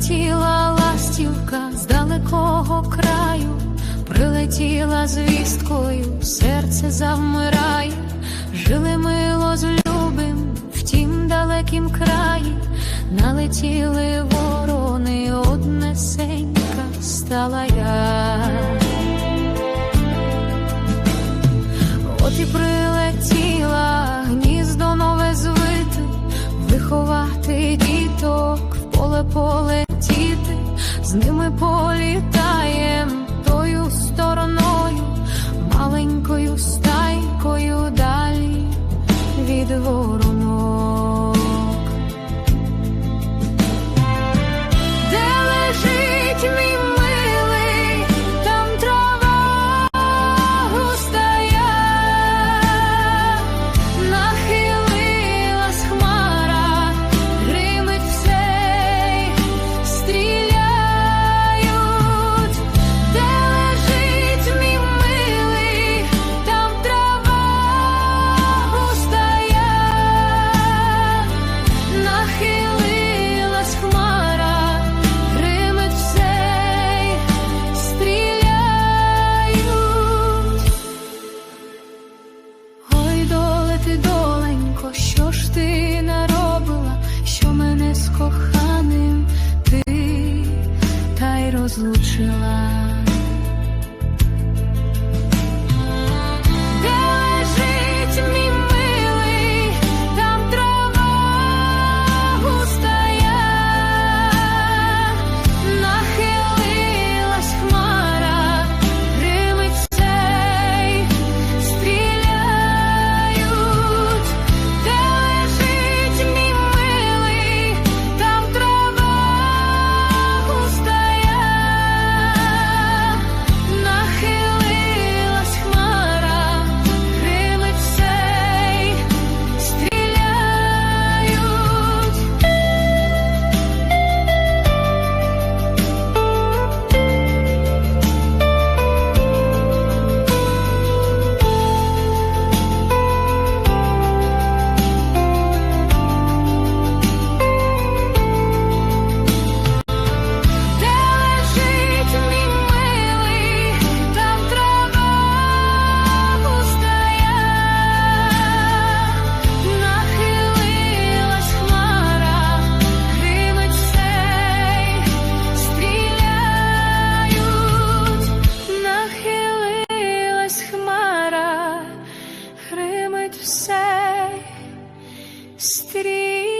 прилетіла ластівка з далекого краю, прилетіла звісткою, серце завмирає, жили мило з любим в тім далеким краї, налетіли ворони, однесенька стала я. От і прилетіла гніздо нове звити, виховати діток. Поле поле з ними політаєм з коханим ти та й розлучила. to say, Street.